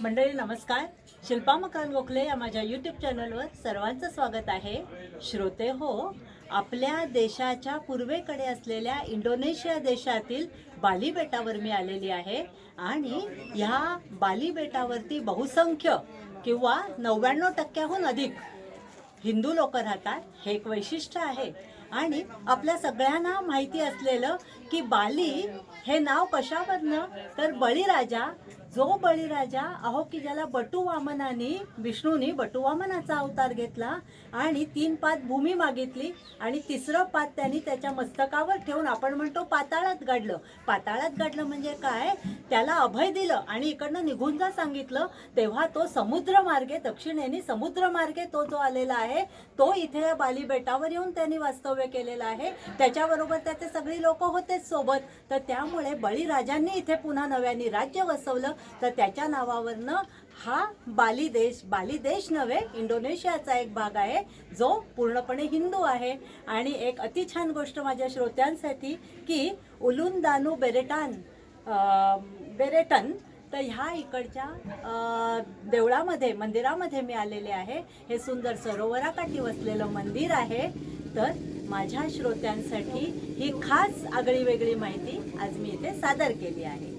मंडळी नमस्कार. शिल्पा मकान गोखले या माझ्या यूट्यूब चॅनलवर सर्वांचं स्वागत आहे. श्रोते हो आपल्या देशाच्या पूर्वेकडे असलेल्या इंडोनेशिया देशातील बाली बेटावर मी आलेली आहे आणि ह्या बाली बेटावरती बहुसंख्य किंवा नव्याण्णव टक्क्याहून अधिक हिंदू लोक राहतात हे एक वैशिष्ट्य आहे. आणि आपल्या सगळ्यांना माहिती असलेलं की बाली हे नाव कशावरनं? तर बळीराजा जो बळीराजा अहो की ज्याला बटुवामनाने विष्णूनी विष्णूने अवतार घेतला आणि तीन पात भूमी मागितली आणि तिसरं पात त्यांनी त्याच्या मस्तकावर ठेवून आपण म्हणतो पाताळात गाडलं. पाताळात गाडलं म्हणजे काय? त्याला अभय दिलं आणि इकडनं निघून जा सांगितलं तेव्हा तो समुद्र मार्गे दक्षिणेने समुद्र मार्गे तो जो आलेला आहे तो इथे बाली बेटावर येऊन त्यांनी वास्तव्य केलेलं आहे. त्याच्याबरोबर त्याचे सगळी लोक होतेच सोबत. तर त्यामुळे बळीराजांनी इथे पुन्हा नव्याने राज्य वसवलं. तर त्याच्या नावावरनं हा बाली देश बाली देश नव्हे इंडोनेशियाचा एक भाग आहे. जो पूर्णपणे हिंदू आहे. आणि एक अति छान गोष्ट माझ्या श्रोत्यांसाठी की उलुंदानू बेरेटान बेरेटन तर ह्या इकडच्या देवळामध्ये मंदिरामध्ये मी आलेले आहे. हे सुंदर सरोवराकाठी वसलेलं मंदिर आहे. तर माझ्या श्रोत्यांसाठी ही खास आगळी वेगळी माहिती आज मी इथे सादर केली आहे.